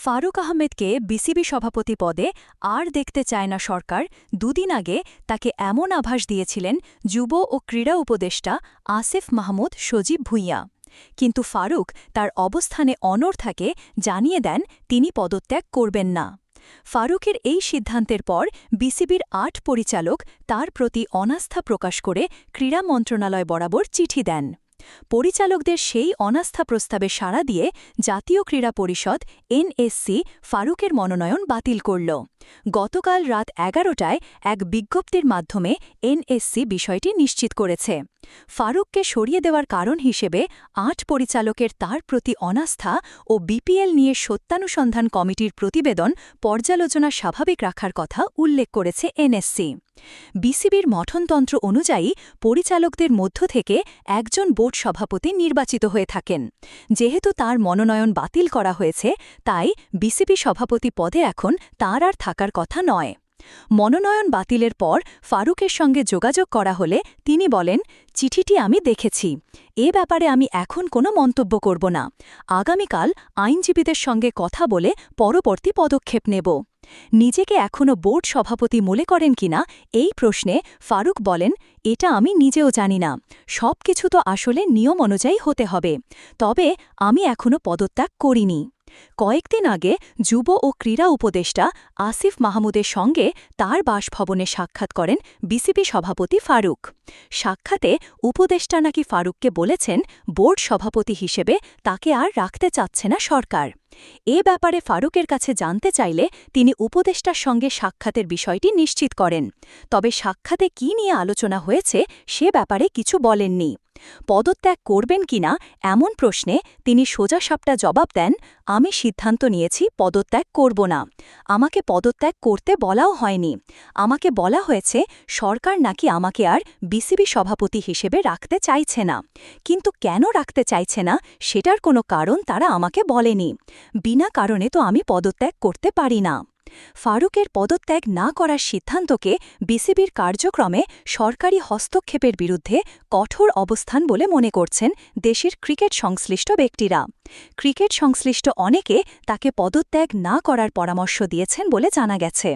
ফারুক আহমেদকে বিসিবি সভাপতি পদে আর দেখতে চায় না সরকার, দুদিন আগে তাকে এমন আভাস দিয়েছিলেন যুব ও ক্রীড়া উপদেষ্টা আসিফ মাহমুদ সজীব ভুঁইয়া। কিন্তু ফারুক তার অবস্থানে অনড় থাকে, জানিয়ে দেন তিনি পদত্যাগ করবেন না। ফারুকের এই সিদ্ধান্তের পর বিসিবির আট পরিচালক তার প্রতি অনাস্থা প্রকাশ করে ক্রীড়া মন্ত্রণালয় বরাবর চিঠি দেন। পরিচালকদের সেই অনাস্থা প্রস্তাবে সাড়া দিয়ে জাতীয় ক্রীড়া পরিষদ এনএসসি ফারুকের মনোনয়ন বাতিল করল। গতকাল রাত এগারোটায় এক বিজ্ঞপ্তির মাধ্যমে এনএসসি বিষয়টি নিশ্চিত করেছে। ফারুককে সরিয়ে দেওয়ার কারণ হিসেবে আট পরিচালকের তার প্রতি অনাস্থা ও বিপিএল নিয়ে সত্যানুসন্ধান কমিটির প্রতিবেদন পর্যালোচনা স্বাভাবিক রাখার কথা উল্লেখ করেছে এনএসসি। বিসিবির মঠনতন্ত্র অনুযায়ী পরিচালকদের মধ্য থেকে একজন বোর্ড সভাপতি নির্বাচিত হয়ে থাকেন। যেহেতু তার মনোনয়ন বাতিল করা হয়েছে, তাই বিসিবি সভাপতি পদে এখন তার আর থাকার কথা নয়। মনোনয়ন বাতিলের পর ফারুকের সঙ্গে যোগাযোগ করা হলে তিনি বলেন, চিঠিটি আমি দেখেছি। এ ব্যাপারে আমি এখন কোনো মন্তব্য করব না। আগামীকাল আইনজীবীদের সঙ্গে কথা বলে পরবর্তী পদক্ষেপ নেব। নিজেকে এখনও বোর্ড সভাপতি মনে করেন কিনা এই প্রশ্নে ফারুক বলেন, এটা আমি নিজেও জানি না। সব কিছু তো আসলে নিয়ম অনুযায়ী হতে হবে। তবে আমি এখনও পদত্যাগ করিনি। কয়েকদিন আগে যুব ও ক্রীড়া উপদেষ্টা আসিফ মাহমুদের সঙ্গে তার বাসভবনে সাক্ষাৎ করেন বিসিবি সভাপতি ফারুক। সাক্ষাতে উপদেষ্টা নাকি ফারুককে বলেছেন, বোর্ড সভাপতি হিসেবে তাকে আর রাখতে চাচ্ছে না সরকার। এ ব্যাপারে ফারুকের কাছে জানতে চাইলে তিনি উপদেষ্টার সঙ্গে সাক্ষাতের বিষয়টি নিশ্চিত করেন। তবে সাক্ষাতে কি নিয়ে আলোচনা হয়েছে সে ব্যাপারে কিছু বলেননি। পদত্যাগ করবেন কিনা এমন প্রশ্নে তিনি সোজা সাপটা জবাব দেন, আমি সিদ্ধান্ত নিয়েছি, পদত্যাগ করব না। আমাকে পদত্যাগ করতে বলাও হয়নি। আমাকে বলা হয়েছে, সরকার নাকি আমাকে আর বিসিবি সভাপতি হিসেবে রাখতে চাইছে না। কিন্তু কেন রাখতে চাইছে না, সেটার কোনো কারণ তারা আমাকে বলেনি। বিনা কারণে তো আমি পদত্যাগ করতে পারি না। ফারুকের পদত্যাগ না করার সিদ্ধান্তকে বিসিবির কার্যক্রমে সরকারি হস্তক্ষেপের বিরুদ্ধে কঠোর অবস্থান বলে মনে করছেন দেশের ক্রিকেট সংশ্লিষ্ট ব্যক্তিরা। ক্রিকেট সংশ্লিষ্ট অনেকে তাকে পদত্যাগ না করার পরামর্শ দিয়েছেন বলে জানা গেছে।